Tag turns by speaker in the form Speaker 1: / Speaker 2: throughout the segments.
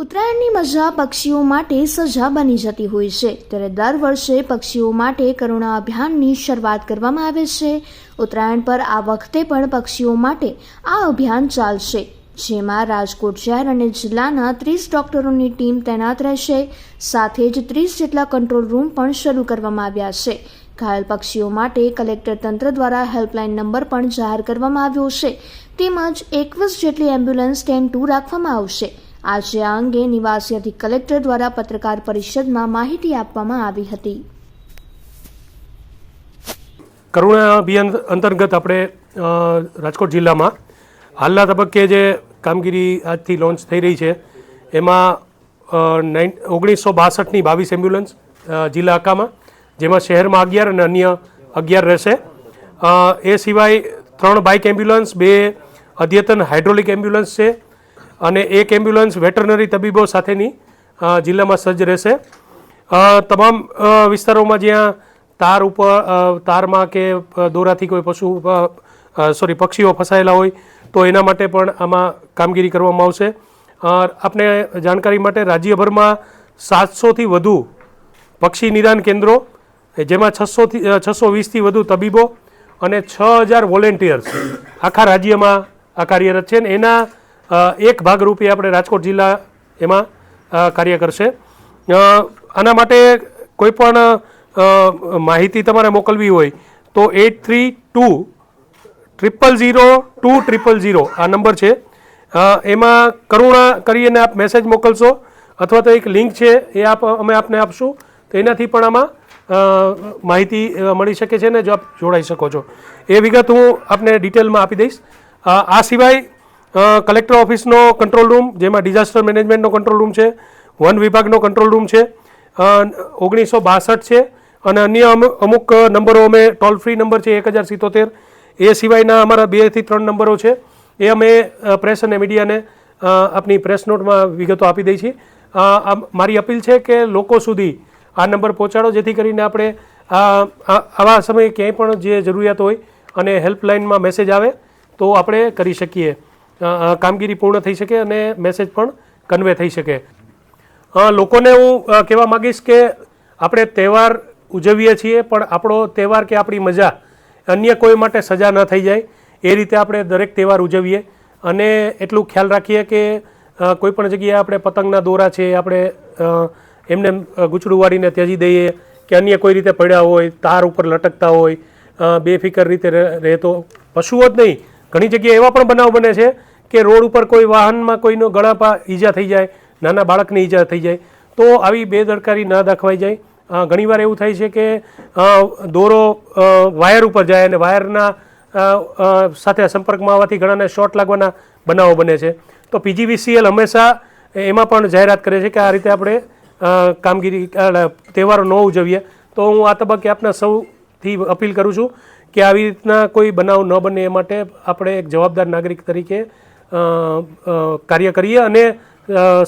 Speaker 1: ઉત્તરાયણની મજા પક્ષીઓ માટે સજા બની જતી હોય છે. ત્યારે દર વર્ષે પક્ષીઓ માટે કરુણા અભિયાનની શરૂઆત કરવામાં આવે છે. ઉત્તરાયણ પર આ વખતે પણ પક્ષીઓ માટે આ અભિયાન ચાલશે, જેમાં રાજકોટ શહેર અને જિલ્લાના ત્રીસ ડોક્ટરોની ટીમ તૈનાત રહેશે. સાથે જ ત્રીસ જેટલા કંટ્રોલ રૂમ પણ શરૂ કરવામાં આવ્યા છે. ઘાયલ પક્ષીઓ માટે કલેક્ટર તંત્ર દ્વારા હેલ્પલાઇન નંબર પણ જાહેર કરવામાં આવ્યો છે. તેમજ એકવીસ જેટલી એમ્બ્યુલન્સ ટેન ટુ રાખવામાં આવશે. આજે આ અંગે નિવાસી અધિક કલેક્ટર દ્વારા પત્રકાર પરિષદમાં માહિતી આપવામાં આવી હતી.
Speaker 2: કરુણા અભિયાન અંતર્ગત આપણે રાજકોટ જિલ્લામાં હાલના તબક્કે જે કામગીરી આજથી લોન્ચ થઈ રહી છે, એમાં નાઇન ઓગણીસો બાસઠની બાવીસ એમ્બ્યુલન્સ જિલ્લા આકામાં જેમાં શહેરમાં અગિયાર અને અન્ય અગિયાર રહેશે. એ સિવાય ત્રણ બાઇક એમ્બ્યુલન્સ, બે અદ્યતન હાઇડ્રોલિક એમ્બ્યુલન્સ છે અને એક એમ્બ્યુલન્સ વેટરનરી તબીબો સાથેની જિલ્લામાં સજ્જ રહેશે. તમામ વિસ્તારોમાં જ્યાં તાર ઉપર તારમાં કે દોરાથી કોઈ પશુ સોરી પક્ષીઓ ફસાયેલા હોય, તો એના માટે પણ આમાં કામગીરી કરવામાં આવશે. આપને જાણકારી માટે રાજ્યભરમાં સાતસોથી વધુ પક્ષી નિદાન કેન્દ્રો, જેમાં છસોથી છસો વીસથી વધુ તબીબો અને છ હજાર વોલેન્ટિયર્સ આખા રાજ્યમાં આ કાર્યરત છે. ને એના એક ભાગરૂપે આપણે રાજકોટ જિલ્લા એમાં કાર્ય કરશે. આના માટે કોઈ પણ માહિતી તમારે મોકલવી હોય તો eight three two triple zero two triple zero આ નંબર છે. એમાં કરુણા કરીને આપ મેસેજ મોકલશો અથવા તો એક લિંક છે એ આપ, અમે આપને આપશું. તો એનાથી પણ આમાં માહિતી મળી શકે છે ને જો આપ જોડાઈ શકો છો. એ વિગત હું આપને ડિટેલમાં આપી દઈશ. આ સિવાય કલેક્ટર ઓફિસનો કંટ્રોલ રૂમ જેમાં ડિઝાસ્ટર મેનેજમેન્ટનો કંટ્રોલ રૂમ છે, વન વિભાગનો કંટ્રોલ રૂમ છે ઓગણીસો બાસઠ છે, અને અન્ય અમુ- અમુક નંબરો અમે ટોલ ફ્રી નંબર છે, એક હજાર સિત્તોતેર. એ સિવાયના અમારા બેથી ત્રણ નંબરો છે. એ અમે પ્રેસ અને મીડિયાને આપની પ્રેસ નોટમાં વિગતો આપી દઈ છીએ. મારી અપીલ છે કે લોકો સુધી આ નંબર પહોંચાડો, જેથી કરીને આપણે આવા સમયે ક્યાંય પણ જે જરૂરિયાત હોય અને હેલ્પલાઇનમાં મેસેજ આવે, તો આપણે કરી શકીએ. કામગીરી પૂર્ણ થઈ શકે અને મેસેજ પણ કન્વે થઈ શકે. લોકોને હું કહેવા માગીશ કે આપણે તહેવાર ઉજવીએ છીએ પણ આપણો તહેવાર કે આપણી મજા અન્ય કોઈ માટે સજા ન થઈ જાય. એ રીતે આપણે દરેક તહેવાર ઉજવીએ અને એટલું ખ્યાલ રાખીએ કે કોઈ પણ જગ્યાએ આપણે પતંગના દોરા છે આપણે એમને એમ, અ, વાળીને ત્યજી દઈએ કે અન્ય કોઈ રીતે પડ્યા હોય તાર ઉપર લટકતા હોય બેફિકર રીતે રહે- રહેતો. પશુઓ જ નહીં ઘણી જગ્યાએ એવા પણ બનાવ બને છે કે રોડ ઉપર કોઈ વાહનમાં કોઈનો ગળા ઈજા થઈ જાય, નાના બાળકની ઈજા થઈ જાય, તો આવી બેદરકારી ના દાખવાઈ જાય. ઘણીવાર એવું થાય છે કે દોરો વાયર ઉપર જાય અને વાયરના સાથે સંપર્કમાં આવવાથી ઘણાને શોર્ટ લાગવાના બનાવો બને છે. તો પીજીવીસીએલ હંમેશા એમાં પણ જાહેરાત કરે છે કે આ રીતે આપણે કામગીરી તહેવારો ન ઉજવીએ. તો હું આ તબક્કે આપના સૌથી અપીલ કરું છું કે આવી રીતના કોઈ બનાવ ન બને એ માટે આપણે એક જવાબદાર નાગરિક તરીકે કાર્ય કરીએ અને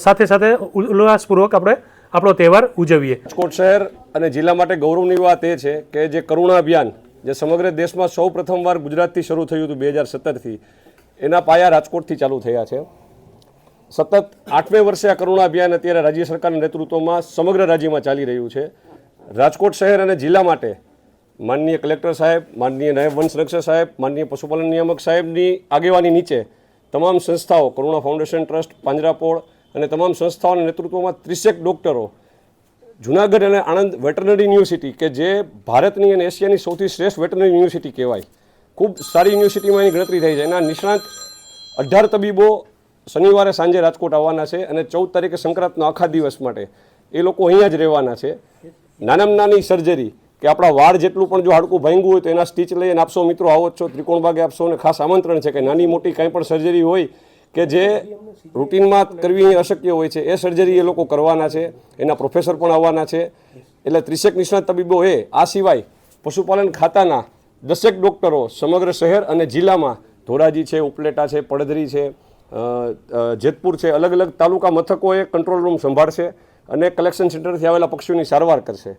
Speaker 2: સાથે સાથે ઉલ્લાસપૂર્વક આપણે આપણો તહેવાર ઉજવીએ.
Speaker 3: રાજકોટ શહેર અને જિલ્લા માટે ગૌરવની વાત એ છે કે જે કરુણા અભિયાન જે સમગ્ર દેશમાં સૌ પ્રથમવાર ગુજરાતથી શરૂ થયું હતું બે હજાર સત્તરથી, એના પાયા રાજકોટથી ચાલુ થયા છે. સતત આઠમે વર્ષે આ કરુણા અભિયાન અત્યારે રાજ્ય સરકારના નેતૃત્વમાં સમગ્ર રાજ્યમાં ચાલી રહ્યું છે. રાજકોટ શહેર અને જિલ્લા માટે માનનીય કલેક્ટર સાહેબ, માનનીય નાયબ વન સંરક્ષક સાહેબ, માનનીય પશુપાલન નિયામક સાહેબની આગેવાની નીચે તમામ સંસ્થાઓ, કરુણા ફાઉન્ડેશન ટ્રસ્ટ, પાંજરાપોળ અને તમામ સંસ્થાઓના નેતૃત્વમાં ત્રીસેક ડૉક્ટરો, જુનાગઢ અને આણંદ વેટરનરી યુનિવર્સિટી, કે જે ભારતની અને એશિયાની સૌથી શ્રેષ્ઠ વેટરનરી યુનિવર્સિટી કહેવાય. ખૂબ સારી યુનિવર્સિટીમાં એની ગણતરી થઈ છે. એના નિષ્ણાંત અઢાર તબીબો શનિવારે સાંજે રાજકોટ આવવાના છે અને ચૌદ તારીખે સંક્રાંતનો આખા દિવસ માટે. એ લોકો અહીંયા જ રહેવાના છે. નાનામાં નાની સર્જરી કે આપણા વાળ જેટલું પણ જો હાડકું ભાંગ્યું હોય તો એના સ્ટીચ લઈને આપશો મિત્રો આવો જ છો. ત્રિકોણ ભાગે આપશો અને ખાસ આમંત્રણ છે કે નાની મોટી કાંઈ પણ સર્જરી હોય કે જે રૂટીનમાં કરવી અશક્ય હોય છે, એ સર્જરી એ લોકો કરવાના છે, એના પ્રોફેસર પણ આવવાના છે. એટલે ત્રીસેક નિષ્ણાત તબીબો એ આ સિવાય પશુપાલન ખાતાના દસેક ડૉક્ટરો સમગ્ર શહેર અને જિલ્લામાં ધોરાજી છે, ઉપલેટા છે, પડધરી છે જેતપુર છે, અલગ અલગ તાલુકા મથકોએ કંટ્રોલ રૂમ સંભાળશે અને કલેક્શન સેન્ટરથી આવેલા પક્ષીઓની સારવાર કરશે.